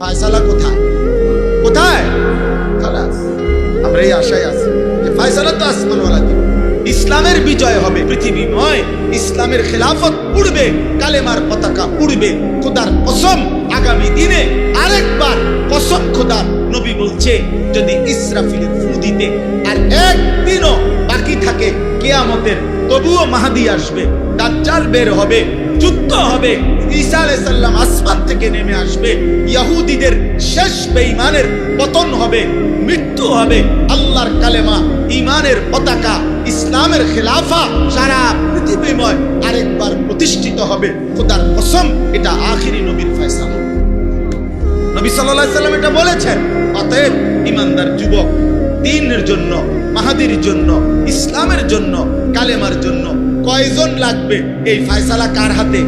ফায়সালা কোথায়? কোথায়? আমরা এই আশায় আছি যে ফায়সালা তো আসমানওয়ালা ইসলামের বিজয় হবে পৃথিবীময় ইসলামের খেলাফত উড়বে, কালেমার পতাকা উড়বে, খোদার কসম আগামী দিনে আরেকবার কসম খোদার নবী বলছে, যদি ইসরাফিলের ফু দিতে আর একদিনও বাকি থাকে, কেয়ামতের তবুও মাহাদি আসবে, দাজ্জাল বের হবে যুদ্ধ হবে। ঈসা আলাইহিস সালাম আসমান থেকে নেমে আসবে। ইহুদিদের শেষ বেঈমানের পতন হবে, মৃত্যু হবে। আল্লাহর কালেমা ইমানের পতাকা, ইসলামের খেলাফা সারা পৃথিবীময় আরেকবার প্রতিষ্ঠিত হবে। খোদার কসম, এটা আখিরি নবীর ফয়সালা। নবী আলাইহি সাল্লাম এটা বলেছেন, অতএব ইমানদার যুবক, দিনের জন্য, মাহাদির জন্য, ইসলামের জন্য, কালেমার জন্য কয়জন লাগবে? এই ফয়সালা কার হাতে?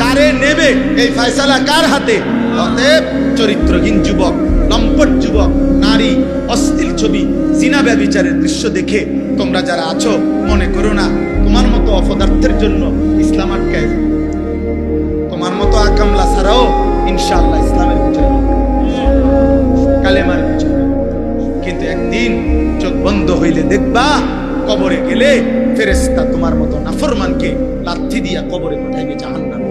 কারে নেবে? এই ফয়সালা কার হাতে? অতএব চরিত্রহীন যুবক লম্পট যুবক, নারী, অশ্লীল ছবি, জিনা ব্যবিচারের দৃশ্য দেখে তোমরা যারা আছো, মনে করো না, তোমার মতো অপদার্থের জন্য ইসলাম আটকায় তোমার মতো আকামলা ছাড়াও ইনশাআল্লাহ ইসলামের বিচার কালেমার বিচার কিন্তু একদিন চোখ বন্ধ হইলে দেখবা কবরে গেলে ফেরেস্তা তোমার মতো নাফরমানকে লাথি দিয়া কবরে পাঠাইবে জাহান্নামে।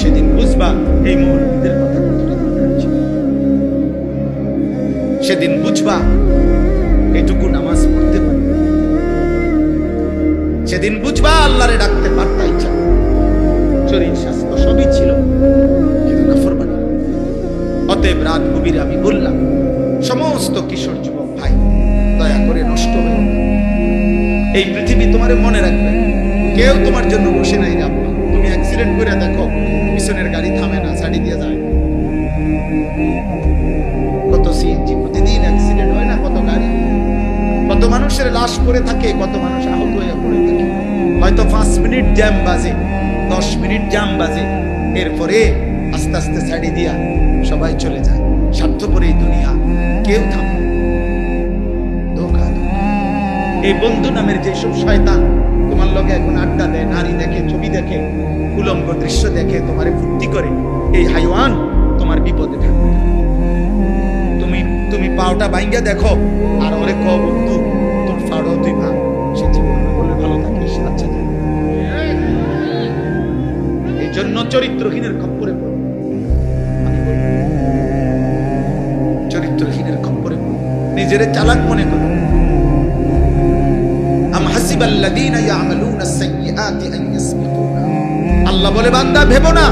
সেদিন বুঝবা এই মৌলবীদের কথা। সেদিন বুঝবা এটুকু নামাজ পড়তে পারি সেদিন বুঝবা আল্লাহরে ডাকতে পারতা ইচ্ছা শরীর স্বাস্থ্য সবই ছিল, কিন্তু নাফরমানি অতএব রাত গভীরে আমি বললাম, সমস্ত কিশোর যুবক ভাই এই পৃথিবী তোমারে মনে রাখবে। কেউ তোমার জন্য বসে নাই আব্বা তুমি অ্যাক্সিডেন্ট করে দেখো, পিছনের গাড়ি থামে না, ছাড়ি দিয়ে যায়। কত সিএনজি প্রতিদিন অ্যাক্সিডেন্ট হয় না? কত গাড়ি? কত মানুষের লাশ পড়ে থাকে, কত মানুষ আহত হয়ে পড়ে থাকে। হয়তো পাঁচ মিনিট জ্যাম বাজে, দশ মিনিট জ্যাম বাজে। এরপরে আস্তে আস্তে ছাড়ি দিয়া সবাই চলে যায়। স্বার্থপর এই দুনিয়া, কেউ এই বন্ধু নামের যেসব শয়তান তোমার লগে এখন আড্ডা দেয়, নারী দেখে, ছবি দেখে, উলঙ্গ দৃশ্য দেখে, তোমারে ফুর্তি করে, এই হাইওয়ান তোমার বিপদে থাকবে। তুমি তুমি পাওটা ভাঙ্গা দেখো, আর ওরে ক বন্ধু, তোর ফাড়ো তুই ভাঙ, সে জীবনে বলে ভালো থাকিস আচ্ছা যা। এই জন্য চরিত্রহীনের খপ্পরে পড়ো। চরিত্রহীনের খপ্পরে পড়ো। নিজেরে চালাক মনে করো। আম হাসিবাল্লাযীনা ইয়ামালুনা আস-সাইয়্যাতি আন ইয়াসবিকুনা আল্লাহ বলে, বান্দা, ভেবো না।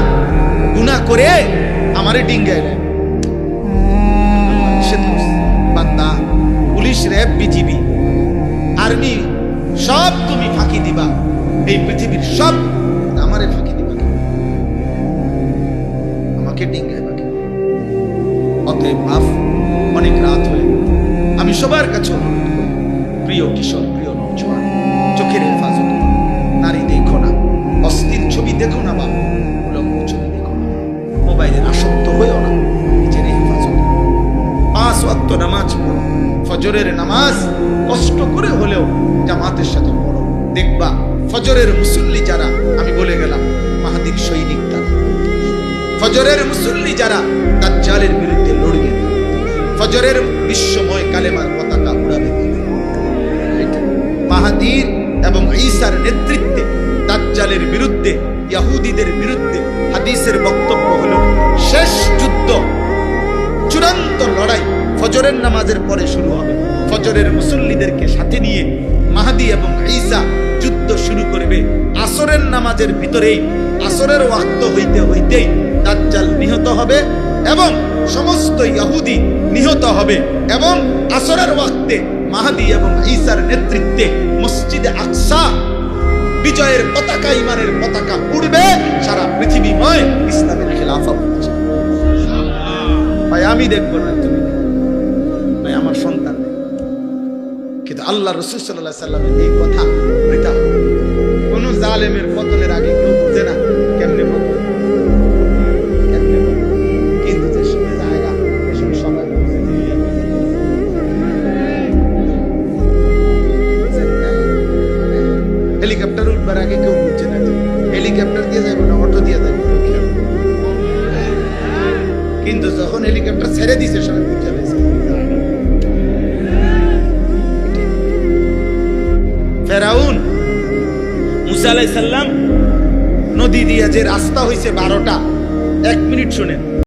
গুনাহ করে আমারে ডিঙ্গায় নেয়। বান্দা, পুলিশ র্যাব বিজিবি। আর্মি, সব তুমি ফাঁকি দিবা। এই পৃথিবীর সব আমারে ফাঁকি দিবা। আমাকে ডিঙ্গায় বাকি অতএব মাফ, অনেক রাত হয়ে আমি সবার কাছে প্রিয় কিশোর, প্রিয় দেখো না বাবা। উলঙ্গ ছবি দেখো মোবাইলের আসক্ত হয়েও না। নিজের হেফাজত। পাঁচ নামাজ পড়ো। ফজরের নামাজ কষ্ট করে হলেও জামাতের সাথে পড়ো। দেখবা, ফজরের মুসল্লি যারা, আমি বলে গেলাম, মাহাদির সৈনিক তারা। ফজরের মুসল্লি যারা, দাজ্জালের বিরুদ্ধে লড়বে ফজরের ইয়াহুদিদের বিরুদ্ধে হাদিসের বক্তব্য হলো, শেষ যুদ্ধ। চূড়ান্ত লড়াই ফজরের নামাজের পরে শুরু হবে। ফজরের মুসল্লিদেরকে সাথে নিয়ে মাহাদি এবং ঈসা যুদ্ধ শুরু করবে। আসরের নামাজের ভিতরেই আসরের ওয়াক্ত হইতে হইতেই দাজ্জাল নিহত হবে এবং সমস্ত ইহুদি নিহত হবে এবং আসরের ওয়াক্তে মাহাদি এবং ঈসার নেতৃত্বে মসজিদে আকসা বিজয়ের পতাকা, ইমানের পতাকা উড়বে, সারা পৃথিবীময় ইসলামের খেলাফা প্রতিষ্ঠা ভাই, আমি দেখব না তুমি ভাই, আমার সন্তান। কিন্তু আল্লাহ রসুল সাল্লাহ সাল্লামের এই কথা, বৃথা। কোন জালেমের পতনের আগে কেউ বুঝে না। হেলিকপ্টার দিয়ে যাবে না অটো দিয়ে যাবে কেউ খেয়াল করে না। কিন্তু যখন হেলিকপ্টার ছেড়ে দিছে সবাই ফেরাউন, মুসা আলাইসাল্লাম নদী দিয়ে যে রাস্তা হয়েছে বারোটা, এক মিনিট শুনেন